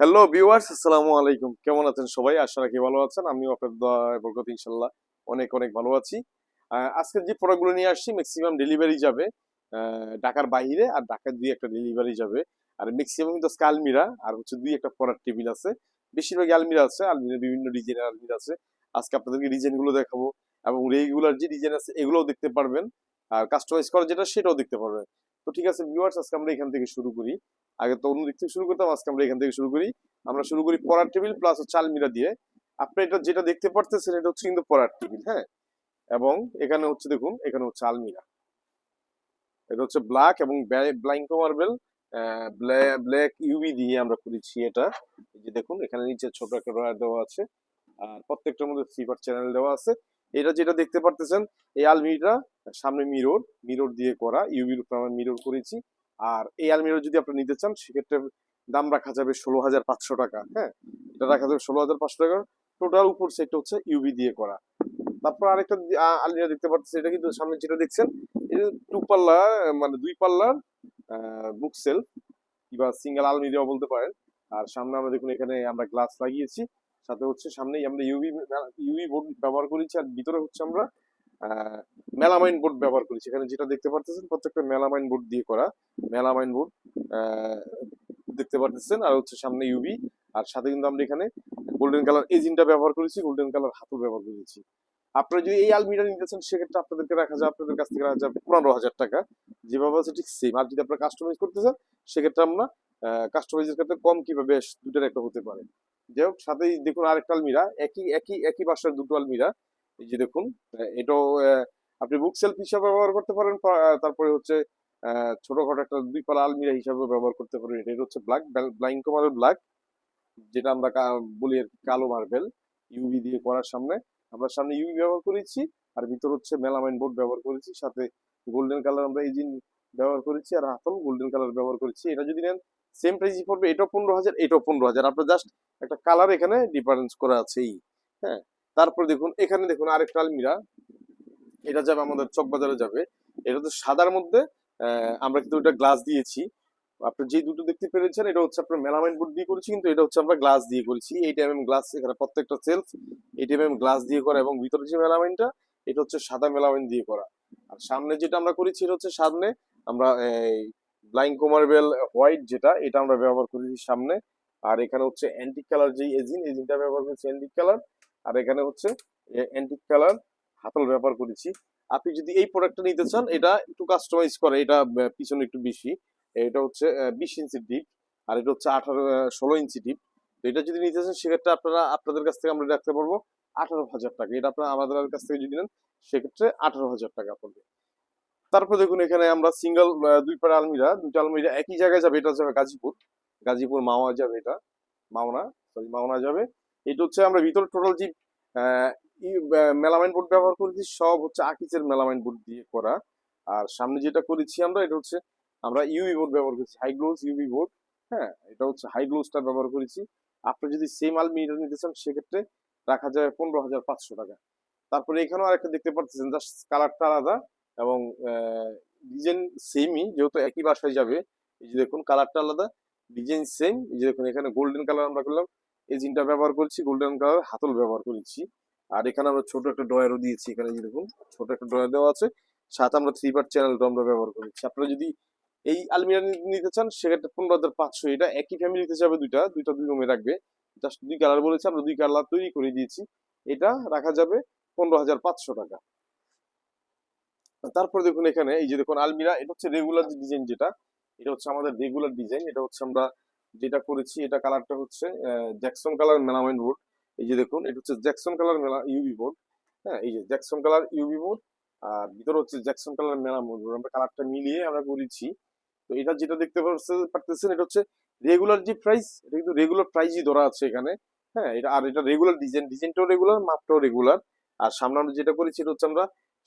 Hello viewers আসসালামু আলাইকুম। কেমন আছেন সবাই? আশা রাখি ভালো আছেন। আমিও আপনার ইনশাল্লাহ অনেক অনেক ভালো আছি। আজকে যে প্রোডাক্টগুলো নিয়ে আসছি ম্যাক্সিমাম ডেলিভারি যাবে ঢাকার বাইরে আর ঢাকার দুই একটা ডেলিভারি যাবে। আর ম্যাক্সিমাম কিন্তু আলমিরা আর হচ্ছে দুই একটা পড়ার টেবিল আছে। বেশিরভাগ আলমিরা আছে আলমিরা বিভিন্ন ডিজাইনের আলমিরা আছে। আজকে আপনাদেরকে ডিজাইনগুলো দেখাবো এবং রেগুলার যে ডিজাইন আছে, এগুলোও দেখতে পারবেন। আর কাস্টমাইজ করা যেটা, সেটাও দেখতে পারবেন। তো ঠিক আছে ভিউয়ার্স আজকে আমরা এখান থেকে শুরু করি। আগে তো অন্য দিক থেকে শুরু করতাম, আজকে আমরা এখান থেকে শুরু করি। আমরা শুরু করি পড়ার টেবিল প্লাস হচ্ছে আলমিরা দিয়ে। আপনি এটা যেটা দেখতে পারতেছেন, এটা হচ্ছে কিন্তু পড়ার টেবিল হ্যাঁ? এবং এখানে হচ্ছে দেখুন, এখানে হচ্ছে আলমিরা। এটা হচ্ছে ব্ল্যাক এবং ব্ল্যাঙ্কো মার্বেল ব্ল্যাক ইউবি দিয়ে আমরা করেছি এটা। যে দেখুন, এখানে নিচে ছোট একটা ড্রয়ার দেওয়া আছে, আর প্রত্যেকটার মধ্যে থ্রিপার চ্যানেল দেওয়া আছে। এটা যেটা দেখতে পারতেছেন, এই আলমিরাটা সামনে মিরর মিরর দিয়ে করা ইউবির উপর আমরা মিরর করেছি। আর এই আলমিরা যদি আপনি নিতে চান, সেক্ষেত্রে দাম রাখা যাবে ষোলো হাজার পাঁচশো টাকা হ্যাঁ? এটা রাখা যাবে ষোলো হাজার পাঁচশো টাকা। টোটাল উপর সেটটা হচ্ছে ইউবি দিয়ে করা। তারপর আরেকটা আলমিরা দেখতে পাচ্ছি এটা কিন্তু সামনে যেটা দেখছেন টু পাল্লা মানে দুই পাল্লার বুক সেলফ কিংবা সিঙ্গেল আলমিরাও বলতে পারেন। আর সামনে আমরা দেখুন এখানে আমরা গ্লাস লাগিয়েছি, সাথে হচ্ছে সামনেই আমরা ইউভি ইউভি বোর্ড ব্যবহার করেছি, আর ভিতরে হচ্ছে আমরা মেলামাইন বোর্ড ব্যবহার করেছি এখানে যেটা দেখতে পারতেছেন, প্রত্যেকটা মেলামাইন বোর্ড দিয়ে করা মেলামাইন বোর্ড দেখতে পারতেছেন। আর হচ্ছে সামনে ইউভি আর সাথে কিন্তু আমরা এখানে গোল্ডেন কালার এজিনটা ব্যবহার করেছি গোল্ডেন কালার হাতল ব্যবহার করেছি। আপনারা যদি এই আলমিরা নিতে চান, সেক্ষেত্রে আপনাদেরকে রাখা যায়, আপনাদের কাছ থেকে রাখা যাবে পনেরো হাজার টাকা। যেভাবে আছে ঠিক সেম আর যদি আপনারা কাস্টমাইজ করতে চান, সেক্ষেত্রে আমরা কাস্টমাইজের ক্ষেত্রে কম কীভাবে দুটার একটা হতে পারে। যাই হোক, সাথেই দেখুন আরেকটা আলমিরা, একই একই একই বাসার দুটো আলমিরা। এই যে দেখুন এটাও আপনি বুক সেলফ হিসাবে ব্যবহার করতে পারেন তারপরে হচ্ছে ছোটখাটো একটা দুই পালা আলমিরা হিসাবে ব্যবহার করতে পারেন। এটা হচ্ছে ব্ল্যাক ব্লাইং কমারের ব্ল্যাক যেটা আমরা বলি আর কালো মার্বেল ইউভি দিয়ে করার সামনে। আমরা সামনে ইউভি ব্যবহার করেছি, আর ভিতর হচ্ছে মেলামাইন বোর্ড ব্যবহার করেছি, সাথে গোল্ডেন কালার আমরা এই জিন ব্যবহার করেছি, আর হাতল গোল্ডেন কালার ব্যবহার করেছি। এটা যদি নেন সেম প্রাইসই পড়বে, এটাও পনেরো হাজার, এটাও পনেরো হাজার। আপনার জাস্ট একটা কালার এখানে ডিফারেন্স করা আছে এই হ্যাঁ? তারপর দেখুন, এখানে দেখুন আরেকটা আলমিরা। এটা যাবে আমাদের চকবাজারে যাবে। এটা তো সাদার মধ্যে আমরা কিন্তু ওটা গ্লাস দিয়েছি। আপনি যে দুটো দেখতে পেরেছেন, এটা হচ্ছে আপনার মেলামাইন বোর্ড দিয়ে করেছি, কিন্তু এটা হচ্ছে আমরা গ্লাস দিয়ে করেছি। এইট এম এম গ্লাস এখানে প্রত্যেকটা shelf eight M M glass দিয়ে করা এবং ভিতরে যে মেলামাইনটা, এটা হচ্ছে সাদা মেলামাইন দিয়ে করা। আর সামনে যেটা আমরা করেছি, এটা হচ্ছে সামনে, আমরা এই ব্লাইং কোমারবেল হোয়াইট যেটা, এটা আমরা ব্যবহার করেছি সামনে। আর এখানে হচ্ছে অ্যান্টিক কালার যে এজিন এজিনটা ব্যবহার করেছি অ্যান্টিক কালার আর এখানে হচ্ছে অ্যান্টিক কালার হাতল ব্যবহার করেছি। আপনি যদি এই প্রোডাক্টটা নিতে চান, এটা একটু কাস্টমাইজ করে, এটা পিছনে একটু বেশি। এটা হচ্ছে বিশ ইঞ্চি ডিপ আর এটা হচ্ছে আঠারো ষোলো ইঞ্চি ডিপ তো এটা যদি নিতে চান, সেক্ষেত্রে আপনারা, আপনাদের কাছ থেকে আমরা রাখতে পারব আঠারো হাজার টাকা। এটা আপনারা আমাদের কাছ থেকে যদি নেন, সেক্ষেত্রে আঠারো হাজার টাকা পড়বে। তারপর দেখুন, এখানে আমরা সিঙ্গেল দুই পাড়া আলমিরা, দুইটা আলমিরা একই জায়গায় যাবে। এটা যাবে গাজীপুর। গাজীপুর মাওয়া যাবে এটা। মাওনা সরি মাওনা যাবে। এটা হচ্ছে আমরা ভিতরে টোটাল যে মেলামাইন বোর্ড ব্যবহার করেছি, সব হচ্ছে আকিচের মেলামাইন বোর্ড দিয়ে করা। আর সামনে যেটা করেছি আমরা, এটা হচ্ছে আমরা ইউভি বোর্ড ব্যবহার করেছি হাই গ্লোজ ইউভি বোর্ড হ্যাঁ? এটা হচ্ছে হাই গ্লোজটা ব্যবহার করেছি। আপনি যদি সেম আলমিরা নিতে চান, সেক্ষেত্রে রাখা যাবে পনেরো হাজার পাঁচশো টাকা। তারপরে এখানেও আরেকটা দেখতে পাচ্ছেন জাস্ট কালারটা আলাদা এবং ডিজাইন সেমই যেহেতু একই বাসায় যাবে, এই যে দেখুন কালারটা আলাদা ডিজাইন সেম এই যে দেখুন এখানে গোল্ডেন কালার আমরা করলাম। এজিনটা ব্যবহার করছি গোল্ডেন কালার হাতল ব্যবহার করেছি। আর এখানে আমরা ছোট একটা ড্রয়ারও দিয়েছি এখানে যেরকম ছোট একটা ড্রয়ার দেওয়া আছে। সাথে আমরা থ্রি পার্ট চ্যানেল আমরা ব্যবহার করেছি। আপনারা যদি এই আলমিরা নিতে চান, সেক্ষেত্রে পনেরো হাজার পাঁচশো, এটা একই ফ্যামিলিতে যাবে দুইটা দুইটা দুই রুমে রাখবে। জাস্ট দুই কালার বলেছে, আমরা দুই কালার তৈরি করে দিয়েছি। এটা রাখা যাবে পনেরো হাজার পাঁচশো টাকা। তারপর দেখুন এখানে, এই যে দেখুন আলমিরা এটা হচ্ছে রেগুলার ডিজাইন যেটা, এটা হচ্ছে আমাদের রেগুলার ডিজাইন এটা হচ্ছে আমরা যেটা করেছি, এটা কালারটা হচ্ছে জ্যাকসন কালার মেলামাইন বোর্ড এই যে দেখুন, এটা হচ্ছে জ্যাকসন কালার মেলা ইউবি বোর্ড হ্যাঁ এই যে জ্যাকসন কালার ইউবি বোর্ড আর ভিতরে হচ্ছে জ্যাকসন কালার মেলা বোর্ড আমরা কালারটা মিলিয়ে আমরা করেছি। তো এটা যেটা দেখতে পারতেছেন, এটা হচ্ছে রেগুলার যে প্রাইস এটা কিন্তু রেগুলার প্রাইসই ধরা আছে এখানে। হ্যাঁ এটা আর এটা রেগুলার ডিজাইন ডিজাইনটাও রেগুলার মাপটাও রেগুলার আর সামনে আমরা যেটা করেছি, এটা হচ্ছে আমরা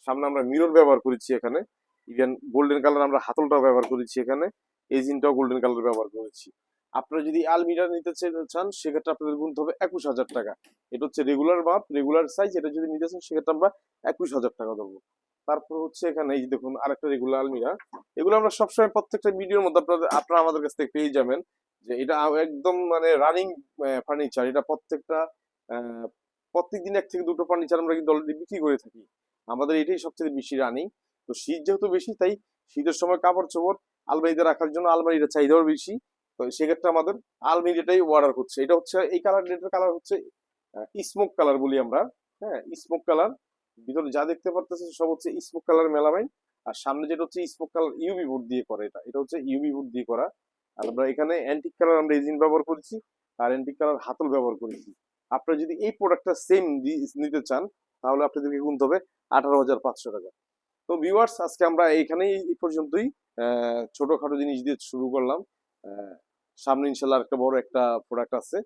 সামনে আমরা মিরর ব্যবহার করেছি এখানে। ইভেন গোল্ডেন কালার আমরা হাতলটাও ব্যবহার করেছি এখানে। এজিনটাও গোল্ডেন কালার ব্যবহার করেছি। আপনারা যদি আলমিরা নিতে চান সেক্ষেত্রে আপনাদের গুনতে হবে একুশ হাজার টাকা। এটা হচ্ছে রেগুলার মাপ রেগুলার সাইজ এটা যদি নিতে চান, সেক্ষেত্রে আমরা একুশ হাজার টাকা দেবো। তারপর হচ্ছে এখানে এই দেখুন, আরেকটা রেগুলার আলমিরা এগুলো আমরা সবসময় প্রত্যেকটা ভিডিওর মধ্যে আপনাদের, আপনারা আমাদের কাছ থেকে পেয়ে যাবেন। যে এটা একদম মানে রানিং ফার্নিচার এটা প্রত্যেকটা প্রত্যেক দিন এক থেকে দুটো ফার্নিচার আমরা কিন্তু অলরেডি বিক্রি করে থাকি। আমাদের এটাই সবচেয়ে বেশি রানিং তো শীত যেহেতু বেশি, তাই শীতের সময় কাপড় চোপড় আলমারিতে রাখার জন্য আলমারিটা চাহিদাও বেশি। তো সেক্ষেত্রে আমাদের আলমারিটাই অর্ডার হচ্ছে এটা হচ্ছে এই কালার এটার কালার হচ্ছে স্মোক কালার বলি আমরা হ্যাঁ স্মোক কালার ভিতরে যা দেখতে পারতেছেন সব হচ্ছে স্মোক কালার মেলামাইন আর সামনে যেটা হচ্ছে স্মোক কালার ইউবি বোর্ড দিয়ে করা এটা এটা হচ্ছে ইউবি বোর্ড দিয়ে করা, আর আমরা এখানে অ্যান্টিক কালার আমরা রেজিন ব্যবহার করেছি, আর অ্যান্টিক কালার হাতল ব্যবহার করেছি। আপনারা যদি এই প্রোডাক্টটা সেম নিতে চান, তাহলে আপনাদেরকে গুনতে হবে আঠারো হাজার পাঁচশো টাকা। তো ভিউয়ার্স আজকে আমরা এখানেই এই পর্যন্তই ছোটখাটো জিনিস দিয়ে শুরু করলাম সামনে ইনশাল্লাহ একটা বড় একটা প্রোডাক্ট আছে।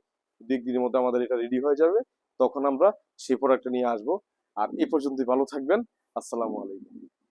দু একদিনের মধ্যে আমাদের এটা রেডি হয়ে যাবে। তখন আমরা সেই প্রোডাক্টটা নিয়ে আসব। আর এই পর্যন্তই ভালো থাকবেন। আসসালামু আলাইকুম।